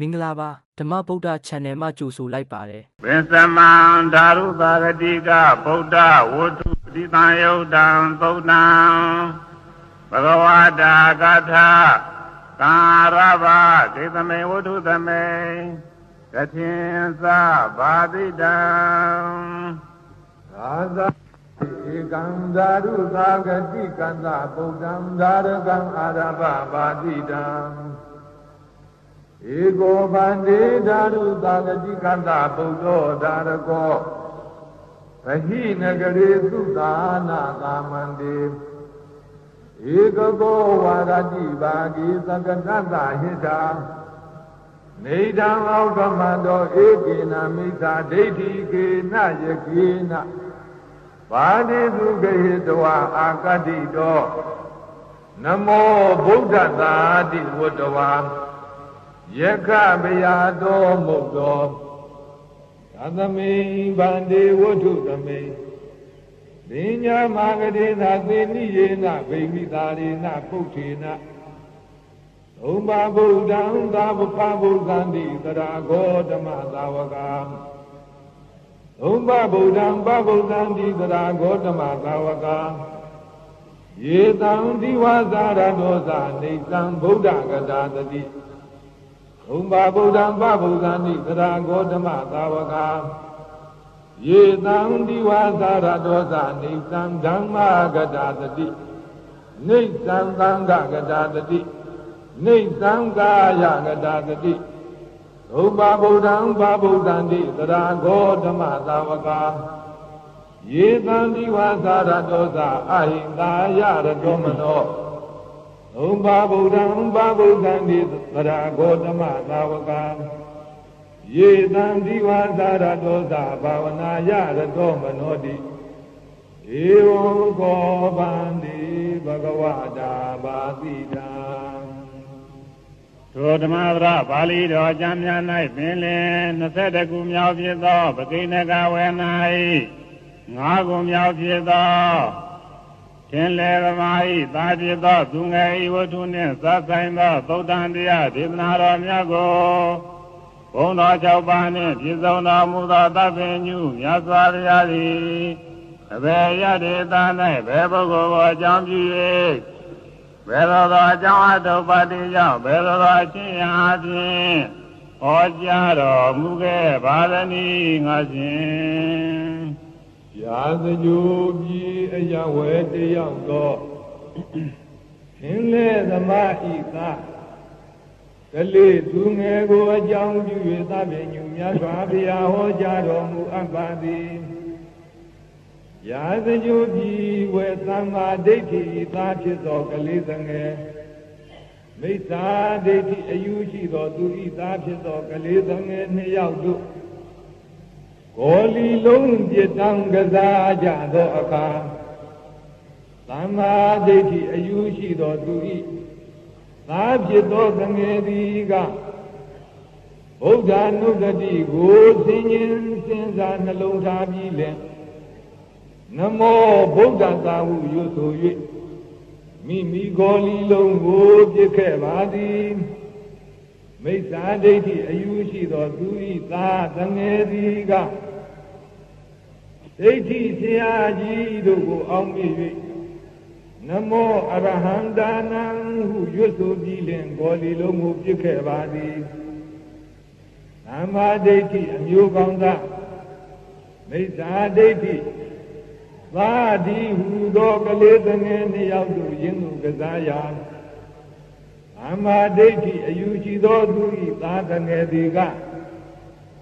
မင်္ဂလာပါဓမ္မဗုဒ္ဓ channel မှာကြိုဆိုလိုက်ပါတယ်ဝိသမံဓာရုပါဂတိကဗုဒ္ဓဝတ္ထုတိတံယုတ်တံသုတ်တံဘဂဝတာကထာကာရဘဒိသမေဝတ္ထုသမေကထင်္စဘာတိတံသာသာဧကံဓာရုသာဂတိကံသာဗုဒ္ဓံဓာရကံအာရဘပါတိတံ ဧကောဗန္တိဓာရုသာဂတိကံသာဗုဒ္ဓောဓာရကောဗဟိနဂရေသုသာနာသာမန္တိဧကကောဝါရတိဘာဂိသကတတဟိတာနေတံအောကမန္တောဧကေနမိစ္ဆာဒိဋ္ဌိကေနယကေနဘာတိသုဂဟိတဝအာကတိတောနမောဗုဒ္ဓသာတိဝတ္တဝါ ယက္ခဗယာတောမုတ်တောသသမိဗန္တိဝတ္ထုသမိပညာမာဂတိသာသေနိယေနဗိမိတာရေနပုဋ္ဌေနဥပဗုဒ္ဓံသာဝပဗုဒ္ဓံတိတရာဂောဓမ္မသာဝကံဥပဗုဒ္ဓံပဗုဒ္ဓံတိတရာဂောဓမ္မသာဝကံယေတံဒီဝါစာရတောသာနေတံဗုဒ္ဓဂတာတတိ ဥပဗုဒ္ဓံပဗုဒ္ဓံတိတရာဂောဓမ္မသာဝကံယေတံဒီဝါစာရတောသာနေတံဓမ္မဂတာတတိနေတံသံဃဂတာတတိနေသံဃာယကတာတတိဒုပဗုဒ္ဓံဘာဗုဒ္ဓံတိသရာဂောဓမ္မသာဝကာယေတံဒီဝါသာရတောသအဟိတာယရတောမနော ဒုပဗုဒ္ဓံဘာဗုဒ္ဓံတိသရာဂောဓမ္မသာဝကာယေတံဒီဝါသာရတောသဘာဝနာယရတောမနောတိဧဝံကောဗန္တိဘဂဝတာဘာတိတံထိုဓမ္မဗရပါဠိတော်ကျမ်းများ၌ပင်လင်22ခုမြောက်ဖြစ်သောပကိဏကဝေ၌5ခုမြောက်ဖြစ်သော သင်လေသမာဤသာဖြစ်သောသူငယ်ဤဝတ္ထုနှင့်သတ်ဆိုင်သောသုတ်တန်တရားဒေသနာတော်များကိုဘုံတော်၆ပါးနှင့်ပြည့်စုံတော်မူသောသဗ္ဗညုမြတ်စွာဘုရားသည်အဘေယတေသာ၌ဘယ်ပုဂ္ဂိုလ်ကိုအကြောင်းပြု၍ဘယ်လိုသောအကြောင်းအထုပ်ပါတိကြောင့်ဘယ်လိုသောအချင်းရာဖြင့်ဟောကြားတော်မူခဲ့ပါသနည်းငါရှင် ရာဇဂိုပြည်အယဝဲတယောက်သောသင်လေသမာဣသာကလေးသူငယ်ကိုအကြောင်းပြု၍သဗ္ဗညုမြတ်စွာဘုရားဟောကြားတော်မူအပ်ပါသည်ရာဇဂိုပြည်ဝဲသမ္မာဒိဋ္ဌိသာဖြစ်သောကလေးသငယ်မိစ္ဆာဒိဋ္ဌိအယူရှိသောသူဤသားဖြစ်သောကလေးသငယ်နှစ်ယောက်တို့ ကိုလီလုံးပြတံကစားကြသောအခါသမ္မာဒိဋ္ဌိအယူရှိသောသူဤသာဖြစ်သောသငယ်သည်ကဗုဒ္ဓ ानु တတိကိုသင်ញင်စဉ်းစားနှလုံးထားပြီးလင်နမောဗုဒ္ဓသာဟုရွဆို၍မိမိကိုလီလုံးကိုပြစ်ခဲ့ပါသည် မိစ္ဆာဒိဋ္ဌိအယူရှိသောသူဤသာသငယ်သည်ကဒိဋ္ဌိဆရာကြီးတို့ကိုအောက်မေ့၍နမောအရဟံဒါနံဟုရွတ်ဆိုပြီးလင်ဂေါ်လီလုံးကိုပြစ်ခဲ့ပါသည်သမ္မာဒိဋ္ဌိအမျိုးကောင်းသာမိစ္ဆာဒိဋ္ဌိသာဒီဟူသောကလေးသငယ်နှစ်ယောက်တို့ယင်းသူကစားရာ သမ္မာဒိဋ္ဌိအယူရှိသောသူဤသာသငယ်သည်က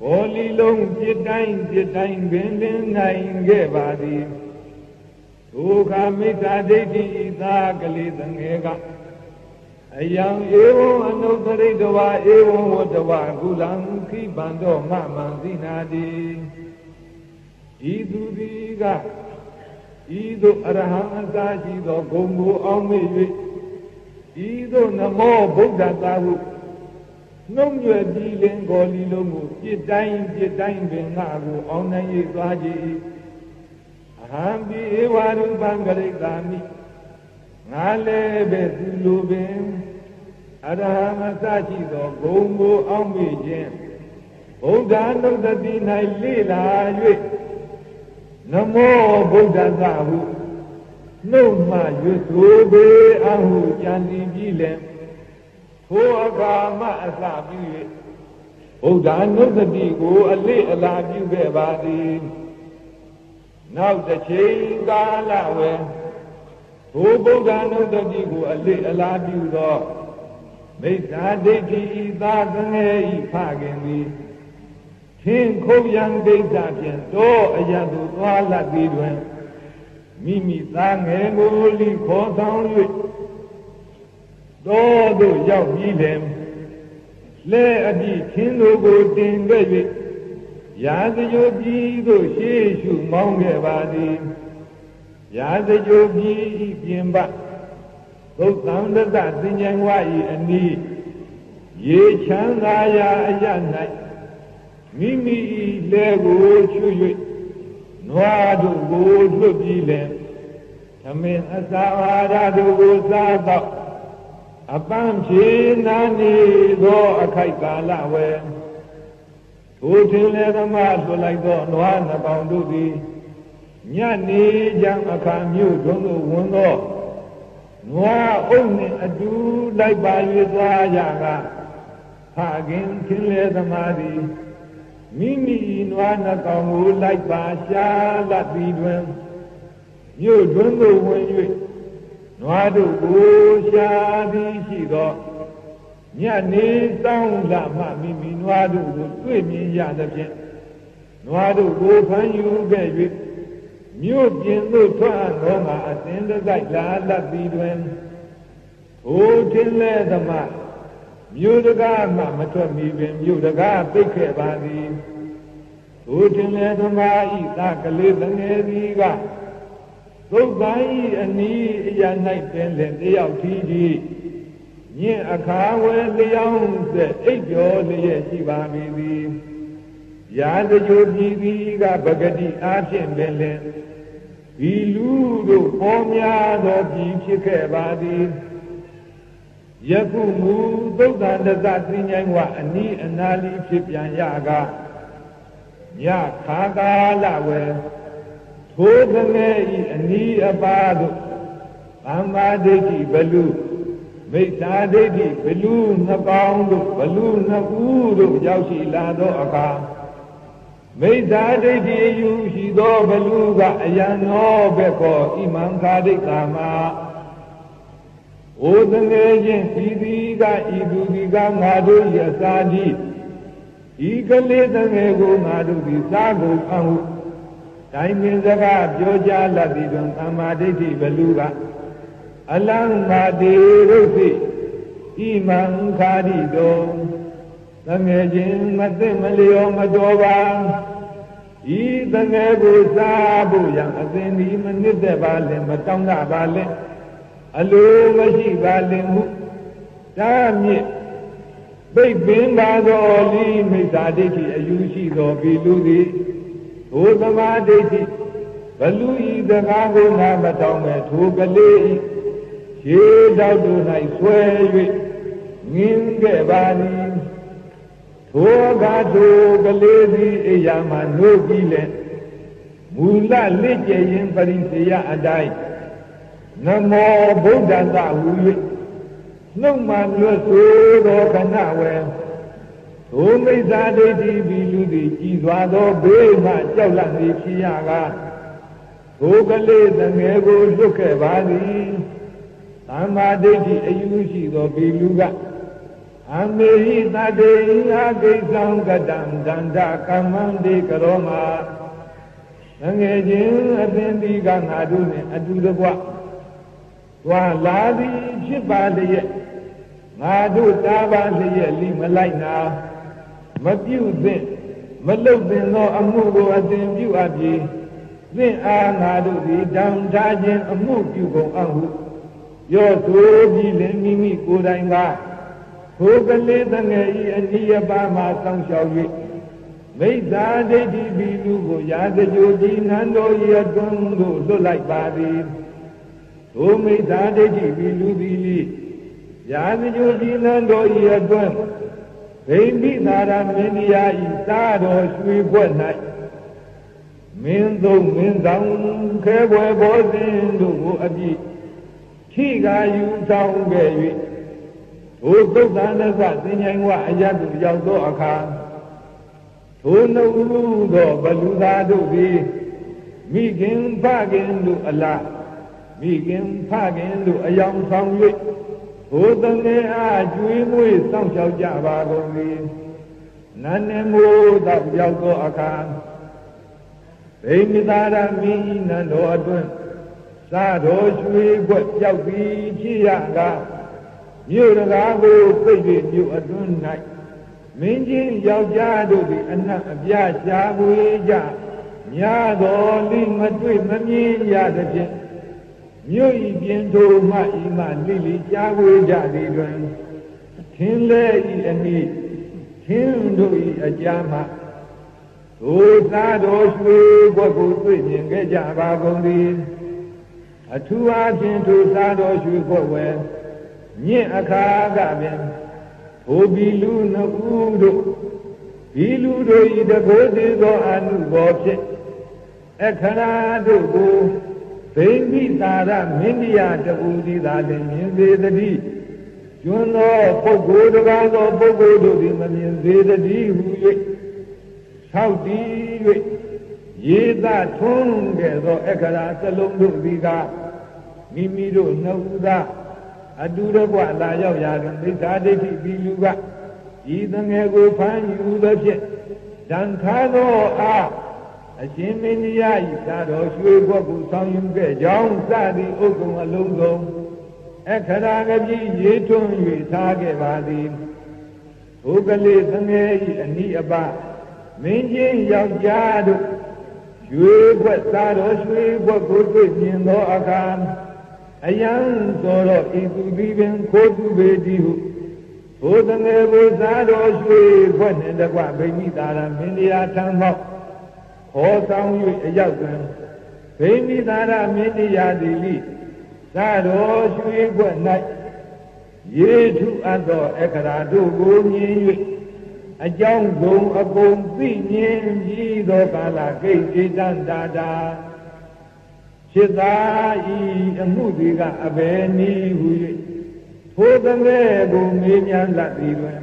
ကိုလီလုံးပြစ်တိုင်းပြစ်တိုင်းပင်ပင်နိုင်ခဲ့ပါသည်ဒုက္ခမိစ္ဆာဒိဋ္ဌိဤသာကလေးသငယ်ကအယံဧဝံအနုတရိတဝါဧဝံဝတ္တဝကုလံခိဗန္တောမမံသိနာတိဤသူသည်ကဤသို့အရဟံအစာရှိသောဂုံကိုအောင်းမေ့၍ ဤသို့နမောဗုဒ္ဓသာဟုနှုံးရွယ်ပြီးလင်ကိုလီလုံးကိုပြစ်တိုင်းပြစ်တိုင်းပင်ငါကိုအောင်းနိုင်၍သွားကြ၏အဟံပိဧဝရူပံဂရိတာမိငါလည်းပဲသူလိုပင်အရဟံအစရှိသောဂုံကိုအောက်မေ့ခြင်းဗုဒ္ဓနုတ္တိ၌လေ့လာ၍နမောဗုဒ္ဓသဟု နှုတ်မှရွတ်ဆိုပေအဟုကြံစီပြီးလင်ထိုအခါမှအစပြု၍ဗုဒ္ဓနုတ္တိကိုအလေ့အလာပြုခဲ့ပါသည်နောက်တစ်ချိန်ကာလဝယ်ဘုဗုဒ္ဓနုတ္တိကိုအလေ့အလာပြုသောမိစ္ဆာဒိဋ္ဌိဤသာသငယ်ဤဖခင်သည်သင်ခုတ်ရန်ဒိဋ္ဌဖြင့်တောအရသူသွားလတ်သည်တွင် မိမိသားငယ်ကိုလိခေါ်ဆောင်၍တောသို့ရောက်ပြီးလင်လဲအပြည့်သင်တို့ကိုတင်ခဲ့၍ရာဇဂိုပြည်သို့ရှေ့ရှုမောင်းခဲ့ပါသည်ရာဇဂိုပြည်ပြင်ပသုတ်သံတတသင်္ကြန်ဝါဤအနီးရေချမ်းသာရာအရ၌မိမိဤလေကိုချွ၍ နွားတို့ကိုလွတ်ပြီးလင်သမင်အစာအာဟာရတို့ကိုစားတော့အပန်းဖြေနာနေသောအခိုက်ကာလဝယ်ထိုထင်လေသမားလွတ်လိုက်သောနွားနှပောင်တို့သည်ညနေကြံအခါမြို့တွင်သို့ဝင်သောနွားအုပ်နှင့်အတူလိုက်ပါ၍သွားကြကဖခင်ထင်လေသမားသည် မိမိနွားနှကောင်ကိုလိုက်ပါရှာလတ်ပြီးတွင်မြို့တွင်သို့ဝင်၍နွားတို့ကိုရှာသည်ရှိသောညနေတောင်းလာမှမိမိနွားတို့ကိုတွေ့မြင်ရသဖြင့်နွားတို့ကိုဖမ်းယူခဲ့၍မြို့ပြင်သို့ထွက်သောမှာအစဉ်တစိုက်လာလတ်ပြီးတွင်ဟိုထင်းလဲသမား မြို့တကားမှမထွက်မီပင်မြို့တကားပိတ်ခဲ့ပါသည်ဟိုထင်းလဲသမားဤသာကလေးတငယ်သည်ကသုတ်ပိုင်းဤအနီးအရာ၌ပင်လင်တယောက်ထီးကြီးညင်အခါဝဲလျောင်းဆက်အိပ်ကျော်လျက်ရှိပါမည်သည်ရာဇဂိုပြည်သည်ကပဂတိအားဖြင့်ပင်လင်ဒီလူတို့ပေါ်များသောပြည်ဖြစ်ခဲ့ပါသည် ယခုမူသုတ်တန်တသသိဉ္ဇိုင်းဝအနီးအနာလီဖြစ်ပြန်ရကညခါကာလဝဲထိုးသငယ်ဤအနီးအပါတို့သမ္မာဒိဋ္ဌိဘလူမိစ္ဆာဒိဋ္ဌိဘလူနှစ်ပေါင်းတို့ဘလူနှစ်ဦးတို့ရောက်ရှိလာသောအခါမိစ္ဆာဒိဋ္ဌိအယူရှိသောဘလူကအယံနောဘက်ကောဣမံခာဒိဋ္ဌာမှာ ဩသငယ်ချင်းဤသည်ကဤသူသည်ကငါတို့ရစာတိဤကလေးသငယ်ကိုငါတို့သည်စားကုန်အဟုတိုင်းပင်စကားပြောကြားလတ်သည်တွင်သမ္မာဒိဋ္ဌိဘလူကအလံမာတိရုပ်သိဣမံခာတိတောသငယ်ချင်းမသိမလျောမတော်ပါဤသငယ်ကိုစားဖို့ရန်အသင်ဒီမနစ်သက်ပါလင်မတောင်းတပါလင် အလိုမရှိပါလင်ဟုတားမြစ်ပိတ်ပင်ပါသောလိမိစ္ဆာဒိဋ္ဌိအယူရှိသောဤလူသည်ဘုသမာဒိဋ္ဌိဘလူဤစကားကိုငါမတောင်းမဲ့ထိုကလေးဤခြေတောက်တို့၌ဆွဲ၍ငင်းခဲ့ပါသည်ထိုကထိုကလေးသည်အိယာမှာနှုတ်ပြီးလဲမူလလက်ကျရင်ပရိသေယအတိုင်း နမောဗုဒ္ဓသဟူ၍နှုတ်မှလွတ်ဆိုသောခဏဝယ်သိုမိစ္ဆာဒိဋ္ဌိပြီးလူသည်ကြည်သွားသောဘေးမှကြောက်လန့်သည်ဖြစ်ရကားထိုကလေးသငယ်ကိုလွတ်ခဲ့ပါသည်သမ္မာဒိဋ္ဌိအယူရှိသောဘီလူကအမေဟိတတေအာဂိသံကတံဒန္တကမ္မန္တိကရောမငငယ်ချင်းအသင်ဒီကငါတို့နဲ့အတူတကွ သွားလာသည်ဖြစ်ပါလျက်ငါတို့တာပါလျက်လိမလိုက်နာမပြုသင့်မလုတ်သင့်သောအမှုကိုအသင်ပြုအပ်ပြီးသင်အားငါတို့သည်တံထားခြင်းအမှုပြုကုန်အဟုရောဆိုပြီးလင်မိမိကိုယ်တိုင်ကထိုကလေးတငယ်ဤအနိယပါမှာစောင့်ရှောက်၍မိစ္ဆာဒိဋ္ဌိဘီလူကိုရာဇကြိုကြီးနန်းတော်ရတွန်းသို့လွတ်လိုက်ပါသည် ထိုမိစ္ဆာဒိဋ္ဌိဘီလူသည်လိရာဇဂိုဒီနံတို့ဤအတွင်းဗိမိသာရမင်းတရားဤသာတော်ရွှေပွက်၌မင်းသုံးမင်းဆောင်ခဲပွဲဘောဇင်တို့ကိုအပြည့်ထိကာယူဆောင်ခဲ့၍ထိုသုတ်တန်သသင်ញိုင်ဝအယတ်သူရောက်သောအခါထိုနှုတ်သောဘလူသာတို့သည်မိခင်ဖခင်တို့အလား မိခင်ဖခင်တို့အယောင်ဆောင်၍ဘုသငယ်အားကျွေးမွေးစောင့်ရှောက်ကြပါကုန်၏နန်းနေမိုးသောရောက်သောအခါဗိမိသာရမင်းဤနန်းတော်အတွင်းသာတော်ရွှေခွက်ပြောက်ပြီးဖြစ်ရကားမြို့တကားကိုပြည့်၍မြို့အတွင်း၌မင်းကြီးယောက်ျားတို့သည်အနတ်အပြရှားပွေကြညာတော်လိမတွေ့မမြင်ရသဖြင့် မြို့ဤပြင်ထိုမှဤမှလိလိရှားပွေကြသည်တွင်သင်လဲဤအနည်းသင်တို့ဤအကြမှဒုသာတော်ရွှေဘွက်ကိုတွေ့မြင်ခဲ့ကြပါကုန်သည်အထူးအားဖြင့်ဒုသာတော်ရွှေဘွက်ဝဲညင့်အခါကပင်ဘိုဘီလူနှစ်ဦးတို့ဘီလူတို့ဤတကိုးသေးသောအနုဘောဖြင့်အခရာတို့ကို ဗိမိတာရမင်းတရားတူသည်သာလျှင်မြင်စေတည်းကျွန်းသောပုဂ္ဂိုလ်တကားသောပုဂ္ဂိုလ်တို့သည်မမြင်စေတည်းဟု၍ဆောက်တည်၍ရေသာထွန်းခဲ့သောအခရာစလုံးတို့သည်ကမိမိတို့နှုတ်သားအတူတကွလာရောက်ရာတွင်မိစ္ဆာဒိဋ္ဌိပြီးလူကဤသငယ်ကိုဖမ်းယူသဖြင့်ဒံခါသောအား အရှင်မင်းကြီး၏သာတော်ရွှေဘွက်ကိုဆောင်ယူခဲ့ကြောင်းစသည်ဥက္ကုံအလုံးစုံအခရာကပြည့်ရေထွန်း၍ထားခဲ့ပါသည်ဘုကလေးသငယ်၏အနိအပမင်းကြီးယောက်ျားတို့ရွှေဘွက်သာတော်ရွှေဘွက်ကိုတွေ့မြင်သောအခါအယံသောတော့ဤသူသည်ပင်ခိုးသူပေတိဟုဘုသငယ်ဘုရားတော်ရွှေဘွက်နှင့်တကွဗိမိတာရမင်းတရားထံမောက် ခေါ်ဆောင်၍အရောက်တွင်ဗိမိတာရမင်းတရားသည်လိသာတော်ရွှေဘွက်၌ရေထုအပ်သောအခရာတို့ကိုမြင်၍အကြောင်းစုံအကုန်သိမြင်ပြီးသောကာလကိဋ္တိတန္တာတာจิตသာဤအမှုတွေကအဘယ်နည်းဟု၍ထိုသငယ်ကိုမေးမြန်းလတ်သည်တွင်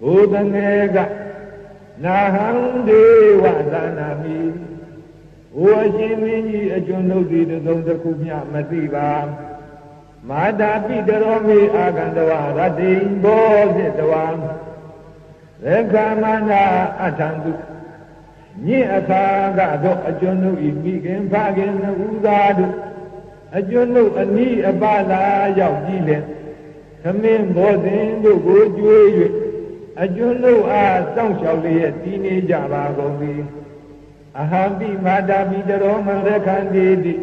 ထိုသငယ်က နာဟံဒေဝသာနာမိဝအရှင်မင်းကြီးအကျွန်ုပ်သည်သုံးတစ်ခုမျှမသိပါမာတာပိတရောမေအာကန္တဝရတ္တိဘောဇိတဝံရေခမနာအထံတုညင့်အခါကတော့အကျွန်ုပ်ဤမိခင်ဖခင်နှစ်ဦးသားတို့အကျွန်ုပ်အနီးအပါလာရောက်ကြည့်လေသမင်းဘောဇင်တို့ကိုကြွေး၍ အကျွန်ုပ်အားစောင့်ရှောက်လျက်တည်နေကြပါကုန်သည်အဟံပိမာတာပိတရောမရခန္တိတိ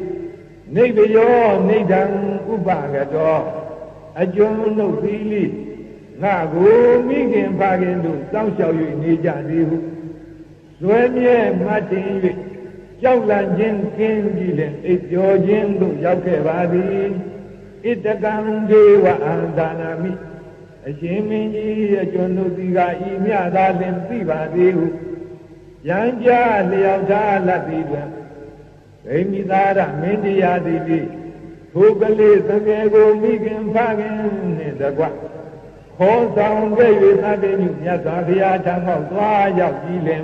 နိဗ္ဗယောနိဒံဥပကတောအကျွန်ုပ်သီလိငါကိုမိခင်ဖခင်တို့စောင့်ရှောက်၍နေကြသည်ဟုဇွဲမြဲမှတ်တင်၍ကြောက်လန့်ခြင်းကင်းကြည့်လေအိပ်ကျော်ခြင်းသို့ရောက်ခဲ့ပါသည်ဣတကံဒေဝအန္တနာမိ အရှင်မင်းကြီးအကျွန်ုပ်ဒီကဤမြသာလင်သိပါသေးဟုရန်ကြလျောက်ထားလတ်သည်တွင်ဗိမိသာရမင်းတရားသည်ဖြင့်ထိုကလေးသငယ်ကိုမိခင်ဖခင်နှင့်တကွခေါ်ဆောင်ခဲ့၍သတ္တညမြတ်စွာဘုရားထံမှသွားရောက်ကြည့်လင်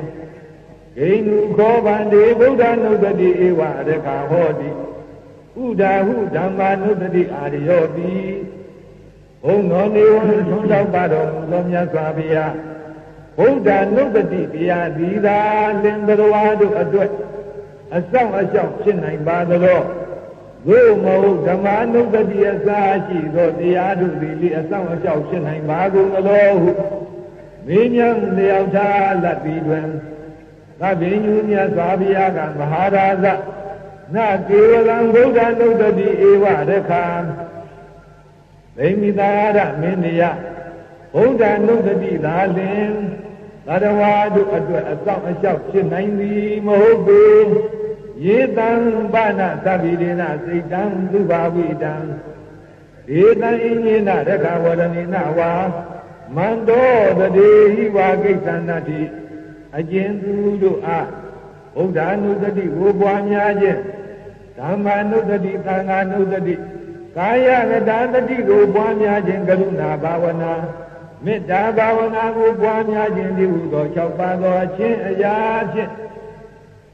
ဂိဏုခောဗန္တိဗုဒ္ဓနုတ္တိဧဝရခာဟောတိဥဒါဟုဓမ္မာနုတ္တိအာရယောတိ ဘုံတော်နေဝံထွန်းတော်ပါတော်မူသောမြတ်စွာဘုရားဗုဒ္ဓနုတ္တိတရားဒီသာလင်တော်ဝါတို့အတွက်အဆောင်အရှောက်ဖြစ်နိုင်ပါသလားသို့မဟုတ်ဓမ္မနုတ္တိအစာရှိသောတရားတို့သည်လေအဆောင်အရှောက်ဖြစ်နိုင်ပါကုန်သလားဟုမင်းများလျောက်ထားလက်ပြီးတွင်သဗ္ဗညုမြတ်စွာဘုရားကမဟာရာဇနကေဝလံဗုဒ္ဓနုတ္တိဧဝရခာ ဗိမိသာရမင်းနီယဘုဒ္ဓနုဒတိသာလင်သတ္တဝါတို့အတွက်အဆောင်အလျှောက်ဖြစ်နိုင်သည်မဟုတ်ပေယေတံဘာနာသဗ္ဗိဒေနစိတ်တံသုဘာဝိတံဒေတံအင်းနိနရခဝရဏိနဝါမန္တောတတိဟိဝါကိစ္စနာတိအကျဉ်သူတို့အားဗုဒ္ဓနုဒတိဝေပွားများခြင်းဓမ္မနုဒတိသံဃာနုဒတိ ကာယကတာတတိကိုပွားများခြင်းကရုဏာဘာဝနာမေတ္တာဘာဝနာကိုပွားများခြင်းဒီဟုသော၆ပါးသောအချင်းအရာဖြင့်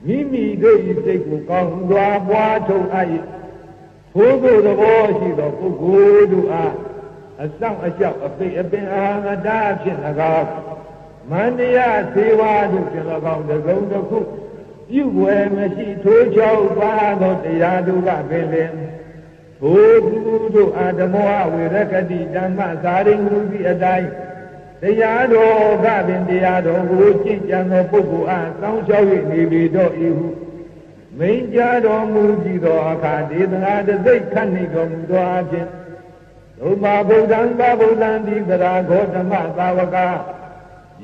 မိမိတို့၏စိတ်ကိုကောင်းစွာပွားထုတ်အပ်၏ထိုသို့သဘောရှိသောပုဂ္ဂိုလ်တို့အားအဆောင်အလျှောက်အပိအပင်အာငတာဖြင့်၎င်းမန္တရားသေဝါတို့ဖြင့်၎င်းတကုံတစ်ခုပြုဝယ်မရှိထိုးချောက်ပါသောတရားတို့ကပင်လင် ထိုသူတို့အာဓမောဝေရကတိဓမ္မသာရိမူသည့်အတိုင်းတရားတော်ကပင်တရားတော်ကိုကျင့်ကြံသောပုဂ္ဂိုလ်အားစောင်းလျှောက်၍နေပြီတော့ဤဟုမိန်ကြတော်မူကြည်သောအခါဒေသနာတသိခတ်နေတော်မူသောအဖြစ်ဒုမာဗုဒ္ဓံသဗုဒ္ဓံဒီသရာဂေါတမသာဝက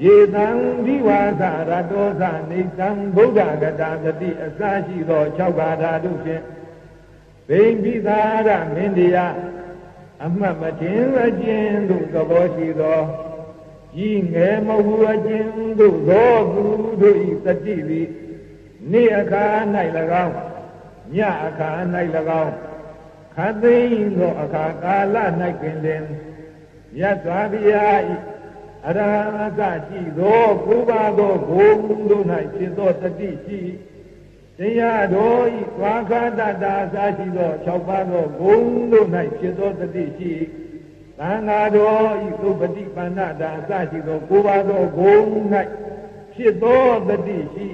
ယေတံဒီဝါသရတောသနေတံဗုဒ္ဓဂတာဂတိအစရှိသော၆ပါးဓာတုဖြင့် ဘိမ့်ပိသာရမင်းတရားအမှတ်မတင်အကျဉ်သို့သဘောရှိသောကြီးငယ်မဟုအကျဉ်သို့သောသူတို့ဤတတိသည်နေ့အခါ၌၎င်းညအခါ၌၎င်းခသိန်းသောအခါကာလ၌ပင်လင်မြတ်စွာဘုရားဤအရဟံကရှိသောကိုးပါးသောဘုံတို့၌ဖြစ်သောတတိရှိတ ရားတော်ဤသွားခတတအစာရှိသော၆ပါးသောဘုံတို့၌ဖြစ်သောတတိရှိသံဃာတော်ဤသုပတိပန္နတာအစာရှိသောကိုးပါးသောဘုံ၌ဖြစ်သောတတိရှိ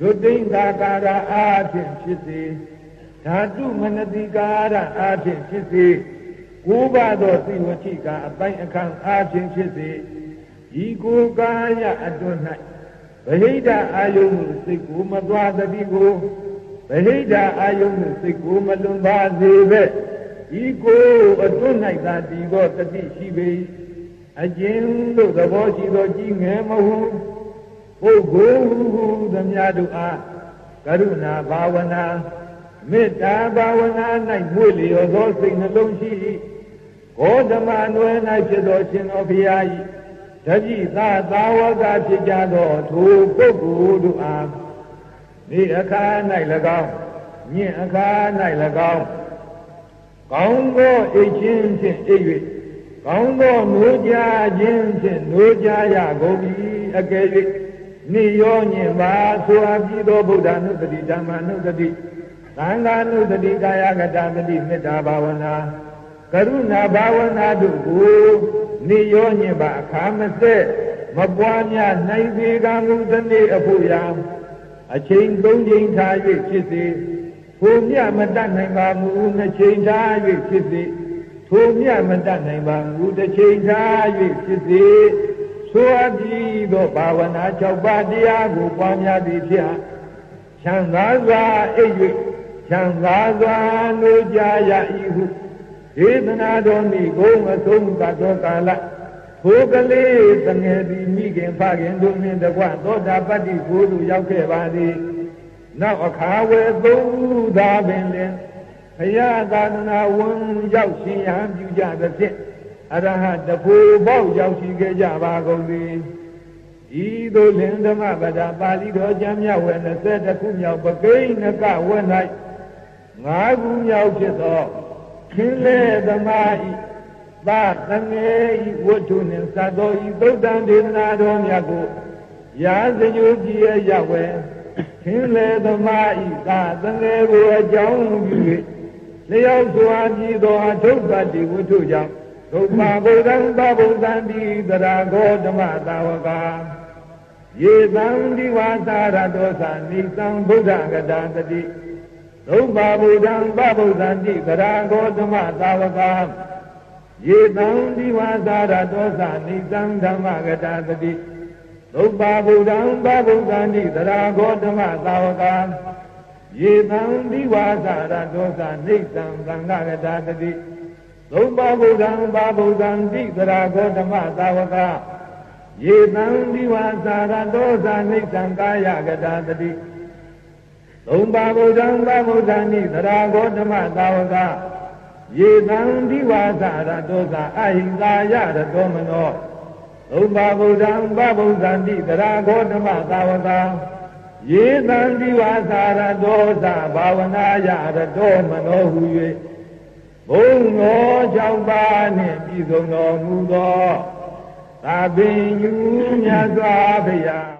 ဒုတိယကာရအားဖြင့်ဖြစ်စေဓာတုမနတိကာရအားဖြင့်ဖြစ်စေကိုးပါသောသိဝချိကအပိုင်းအခန့်အားဖြင့်ဖြစ်စေဤကိုယ်ကာယအတွန်း၌ ဗဟိတအာယုံစိတ်ကိုမသွားသတိကိုဗဟိတအာယုံစိတ်ကိုမလွန်ပါစေပဲဤကိုယ်အတွန်း၌သာတည်သောတတိရှိပေအကျဉ်တို့သဘောရှိသောကြီးငယ်မဟုတ်ပုဂ္ဂိုလ်ဟုသမျှတို့အားကရုဏာဘာဝနာမေတ္တာဘာဝနာ၌မွေ့လျော်သောစိတ်နှလုံးရှိဂေါတမနွယ်၌ဖြစ်သောရှင်တော်ဘုရား၏ တတိသသာဝကဖြစ်ကြသောထိုပုဂ္ဂိုလ်တို့အားဤအခါ၌၎င်းညင်အခါ၌၎င်းကောင်းသောအိတ်ချင်းဖြင့်အိတ်၍ကောင်းသောနိုးကြခြင်းဖြင့်နိုးကြရကုန်၏အကယ်၍နိယောညင်ပါဆိုအပ်ပြီးသောဗုဒ္ဓနုတ္တိဓမ္မနုတ္တိသံဃာနုတ္တိကာယကတ္တမတိမေတ္တာဘာဝနာ ကရုဏာဘာဝနာတို့ကိုနိယောညင်ပါအခါမဆက်မပွားများနိုင်စေကမူတနေ့အဖို့ရာအချိန်သုံးချိန်ထား၍ဖြစ်စေထိုမြမတတ်နိုင်ပါမူနှစ်ချိန်ထား၍ဖြစ်စေထိုမြမတတ်နိုင်ပါမူတစ်ချိန်ထား၍ဖြစ်စေဆိုအပ်ပြီးသောဘာဝနာ၆ပါးတရားကိုပွားများသည်ဖြစ်ချမ်းသာစွာအိပ်၍ချမ်းသာစွာနိုးကြရ၏ဟု ဒေသနာတော်မိဂုံအဆုံးသတ်သောကာလထိုကလေးတငယ်သည်မိခင်ဖခင်တို့နှင့်တကွသောတာပတ္တိဘုသူရောက်ခဲ့ပါသည်နောက်အခါဝဲသုံးသာပင်လင်ဘုရားသာသနာဝန်ရောက်ရှင်ရန်ပြုကြသဖြင့်အရဟတဖို့ပေါက်ရောက်ရှိခဲ့ကြပါကုန်သည်ဤသို့လင်ဓမ္မပဒပါဠိတော်ကျမ်းမြတ်ဝယ်20ခုမြောက်ပကိန်းနကဝဲ၌၅ခုမြောက်ဖြစ်သော ခင်လေသမားဤသာသငယ်ဤဝတ္ထုနှင့်သတ်တော်ဤသုတ်တံဒေသနာတော်မြတ်ကိုရာဇညုကြည်ရဝဲခင်လေသမားဤသာသငယ်ကိုအကြောင်းပြု၍လျောက်စွာကြည်သောအထုပ်တတိဝတ္ထုကြောင့်ဒုမဗုဒ္ဓံသဗုဒ္ဓံတိသရဂောဓမ္မသာဝကယေသံဒီဝါသာရတောသနိသံဗုဒ္ဓဂတာတတိ ဒုမဗုဒ္ဓံသဗုဒ္ဓံတိသရဂောဓမ္မသာဝကယေသံဒီဝါသာရတောသနိသံဓမ္မဂတာတတိဒုပဗုဒ္ဓံသဗုဒ္ဓံတိသရဂောဓမ္မသာဝကယေသံဒီဝါသာရတောသနိသံသံဃဂတာတတိသုံးပါးဗုဒ္ဓံပါဗုဒ္ဓံတိသရာဂောဓမ္မသာဝကယေတံဒီဝါသာရတောဇာနိစ္စံကာယကတာတတိ သုံးပါးဗုဒ္ဓံပါဗုဒ္ဓံတိသရာဂောဓမ္မသာဝကယေတံဒီဝါသရတောသာအဟိန္တာယရတောမနောဥပဗုဒ္ဓံပဗုဒ္ဓံတိတရာဂောဓမ္မသာဝကယေတံဒီဝါသရတောသာဘာဝနာယရတောမနောဟု၍ဘုံတော်ကြောင့်ပါနှင့်ပြည်စုံတော်မူသောသာပင်ယူမြတ်စွာဘုရား